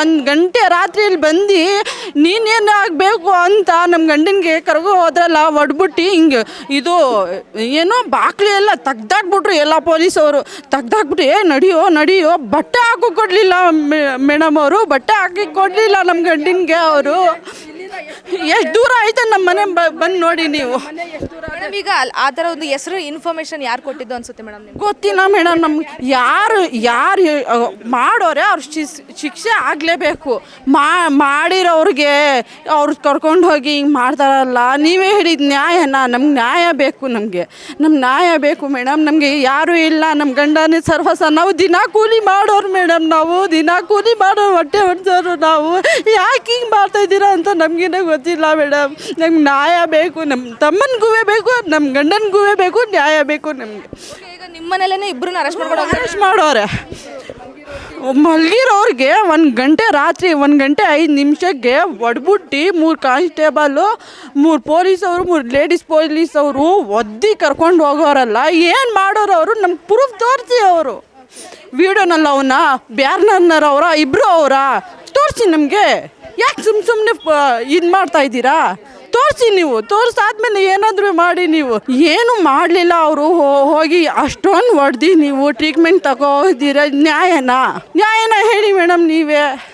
ಒಂದು ಗಂಟೆ ರಾತ್ರಿಯಲ್ಲಿ ಬಂದು ನೀನೇನು ಆಗಬೇಕು ಅಂತ ನಮ್ಮ ಗಂಡನಿಗೆ ಕರ್ಗೋ ಹೋದ್ರಲ್ಲ, ಒಡ್ಬಿಟ್ಟು ಹಿಂಗೆ ಇದು ಏನೋ ಬಾಕ್ಲಿ ಎಲ್ಲ ತೆಗ್ದಾಕ್ಬಿಟ್ರು ಎಲ್ಲ ಪೊಲೀಸವರು. ತೆಗ್ದಾಕ್ಬಿಟ್ಟು, ಏ, ನಡಿಯೋ ನಡಿಯೋ, ಬಟ್ಟೆ ಹಾಕೋ ಕೊಡಲಿಲ್ಲ ಮೇಡಮ್ ಅವರು, ಬಟ್ಟೆ ಹಾಕಿ ಕೊಡಲಿಲ್ಲ ನಮ್ಮ ಗಂಡನಿಗೆ ಅವರು. ಎಷ್ಟು ದೂರ ಐತೆ ನಮ್ಮ ಮನೆ ಬಂದು ನೋಡಿ ನೀವು. ಮೇಡಮ್ ಈಗ ಅಲ್- ಆ ಥರ ಒಂದು ಹೆಸರು ಇನ್ಫಾರ್ಮೇಶನ್ ಯಾರು ಕೊಟ್ಟಿದ್ದು ಅನ್ಸುತ್ತೆ ಮೇಡಮ್ ನಿಮ್ಗೆ? ಗೊತ್ತಿಲ್ಲ ಮೇಡಮ್ ನಮ್ಗೆ ಯಾರು ಯಾರು ಮಾಡೋರೆ ಅವ್ರ ಶಿಕ್ಷೆ ಆಗಲೇಬೇಕು. ಮಾ ಮಾಡಿರೋರಿಗೆ ಅವ್ರು ಕರ್ಕೊಂಡು ಹೋಗಿ ಹಿಂಗೆ ಮಾಡ್ತಾರಲ್ಲ ನೀವೇ ಹೇಳಿದ ನ್ಯಾಯನ ನಮ್ಗೆ ನ್ಯಾಯ ಬೇಕು ನಮಗೆ. ನಮ್ಮ ನ್ಯಾಯ ಬೇಕು ಮೇಡಮ್ ನಮಗೆ ಯಾರೂ ಇಲ್ಲ ನಮ್ಮ ಗಂಡನೇ ಸರ್ವಸ ನಾವು ದಿನ ಕೂಲಿ ಮಾಡೋರು ಮೇಡಮ್ ನಾವು ದಿನ ಕೂಲಿ ಮಾಡೋರು ಹೊಟ್ಟೆ ಹೊಡ್ಸೋರು ನಾವು. ಯಾಕೆ ಹಿಂಗೆ ಮಾಡ್ತಾ ಇದ್ದೀರಾ ಅಂತ ನಮಗೇನೆ ಗೊತ್ತಿಲ್ಲ ಮೇಡಮ್. ನಮ್ಗೆ ನ್ಯಾಯ ಬೇಕು ನಮ್ಮ ತಮ್ಮನಿಗೂ ಬೇಕು ನಮ್ಮ ಗಂಡನಿಗೂ ಬೇಕು ನ್ಯಾಯ ಬೇಕು ನಮಗೆ. ಈಗ ಇಬ್ಬರನ್ನ ಅರೆಸ್ಟ್ ಮಾಡ್ಕೊಂಡು ಅರೆಸ್ಟ್ ಮಾಡೋರೆ. ಮಲಗಿರೋರಿಗೆ ಒಂದು ಗಂಟೆ ರಾತ್ರಿ ಒಂದು ಗಂಟೆ ಐದು ನಿಮಿಷಕ್ಕೆ ಒಡ್ಬಿಟ್ಟು ಮೂರು ಕಾನ್ಸ್ಟೇಬಲು ಮೂರು ಪೊಲೀಸವರು ಮೂರು ಲೇಡೀಸ್ ಪೊಲೀಸವರು ಒದ್ದಿ ಕರ್ಕೊಂಡು ಹೋಗೋರಲ್ಲ. ಏನು ಮಾಡೋರು ಅವರು? ನಮ್ಗೆ ಪ್ರೂಫ್ ತೋರಿಸಿ ಅವರು. ವಿಡಿಯೋನಲ್ಲಿ ಅವನ ಬ್ಯಾರ್ನರ್ ಅವರ ಇಬ್ಬರು ಅವರ. ತೋರಿಸಿ ನಮಗೆ. ಯಾಕೆ ಸುಮ್ ಸುಮ್ಮನೆ ಇದು ಮಾಡ್ತಾ ಇದ್ದೀರಾ? ತೋರಿಸಿ ನೀವು, ತೋರಿಸಾದ್ಮೇಲೆ ಏನಾದರೂ ಮಾಡಿ ನೀವು. ಏನು ಮಾಡಲಿಲ್ಲ ಅವರು ಹೋಗಿ ಅಷ್ಟೊಂದು ಹೊಡೆದು ನೀವು ಟ್ರೀಟ್ಮೆಂಟ್ ತಗೋದಿರ ನ್ಯಾಯನಾ? ನ್ಯಾಯನಾ ಹೇಳಿ ಮೇಡಮ್ ನೀವೇ.